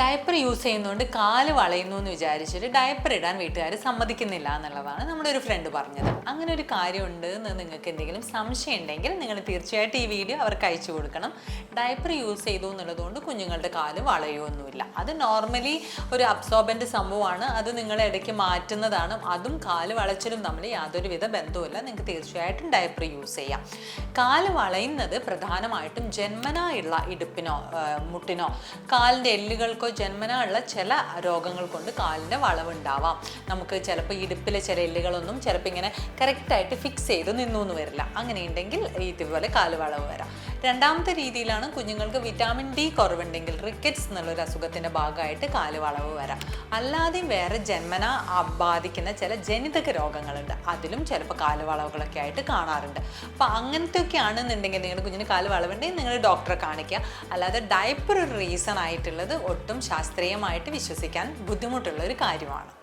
Diaper use ചെയ്യുന്നതുകൊണ്ട് കാൽ വളയുന്നു എന്ന് വിചാരിച്ചിട്ട് ഡയപ്പർ ഇടാൻ വീട്ടുകാർ സമ്മതിക്കുന്നില്ല എന്നുള്ളതാണ് നമ്മുടെ ഒരു ഫ്രണ്ട് പറഞ്ഞത്. അങ്ങനെ ഒരു കാര്യമുണ്ട് എന്ന് നിങ്ങൾക്ക് എന്തെങ്കിലും സംശയം ഉണ്ടെങ്കിൽ നിങ്ങൾ തീർച്ചയായിട്ടും ഈ വീഡിയോ അവർക്ക് അയച്ചു കൊടുക്കണം. ഡയപ്പർ യൂസ് ചെയ്തു എന്നുള്ളതുകൊണ്ട് കുഞ്ഞുങ്ങളുടെ കാൽ വളയുമൊന്നുമില്ല അത് നോർമലി ഒരു അബ്സോർബന്റ് സംഭവമാണ്. അത് നിങ്ങൾ ഇടയ്ക്ക് മാറ്റുന്നതാണ്. അതും കാൽ വളച്ചിലും തമ്മിൽ യാതൊരുവിധ ബന്ധവുമില്ല. നിങ്ങൾക്ക് തീർച്ചയായിട്ടും ഡയപ്പർ യൂസ് ചെയ്യാം. കാൽ വളയുന്നത് പ്രധാനമായിട്ടും ജന്മനായുള്ള ഇടുപ്പിനോ മുട്ടിനോ കാലിന്റെ എല്ലുകൾക്കോ ജന്മനാ ഉള്ള ചില രോഗങ്ങൾ കൊണ്ട് കാലിന്റെ വളവുണ്ടാവാം. നമുക്ക് ചിലപ്പോൾ ഇടുപ്പിലെ ചില എല്ലുകളൊന്നും ചിലപ്പോൾ ഇങ്ങനെ കറക്റ്റായിട്ട് ഫിക്സ് ചെയ്ത് നിന്നു എന്ന് വരില്ല. അങ്ങനെയുണ്ടെങ്കിൽ ഇതുപോലെ കാൽ വളവ് വരാം. രണ്ടാമത്തെ രീതിയിലാണ് കുഞ്ഞുങ്ങൾക്ക് വിറ്റാമിൻ ഡി കുറവുണ്ടെങ്കിൽ റിക്കറ്റ്സ് എന്നുള്ളൊരു അസുഖത്തിന്റെ ഭാഗമായിട്ട് കാലുവളവ് വരാം. അല്ലാതെയും വേറെ ജന്മന ബാധിക്കുന്ന ചില ജനിതക രോഗങ്ങളുണ്ട്. അതിലും ചിലപ്പോൾ കാലുവളവുകളൊക്കെ ആയിട്ട് കാണാറുണ്ട്. അപ്പോൾ അങ്ങനത്തെ ഒക്കെ ആണെന്നുണ്ടെങ്കിൽ നിങ്ങളുടെ കുഞ്ഞിന് കാലുവളവുണ്ടെങ്കിൽ നിങ്ങൾ ഡോക്ടറെ കാണിക്കുക. അല്ലാതെ ഡയപ്പർ ഒരു റീസൺ ആയിട്ടുള്ളത് ഒട്ടും ശാസ്ത്രീയമായിട്ട് വിശ്വസിക്കാൻ ബുദ്ധിമുട്ടുള്ള ഒരു കാര്യമാണ്.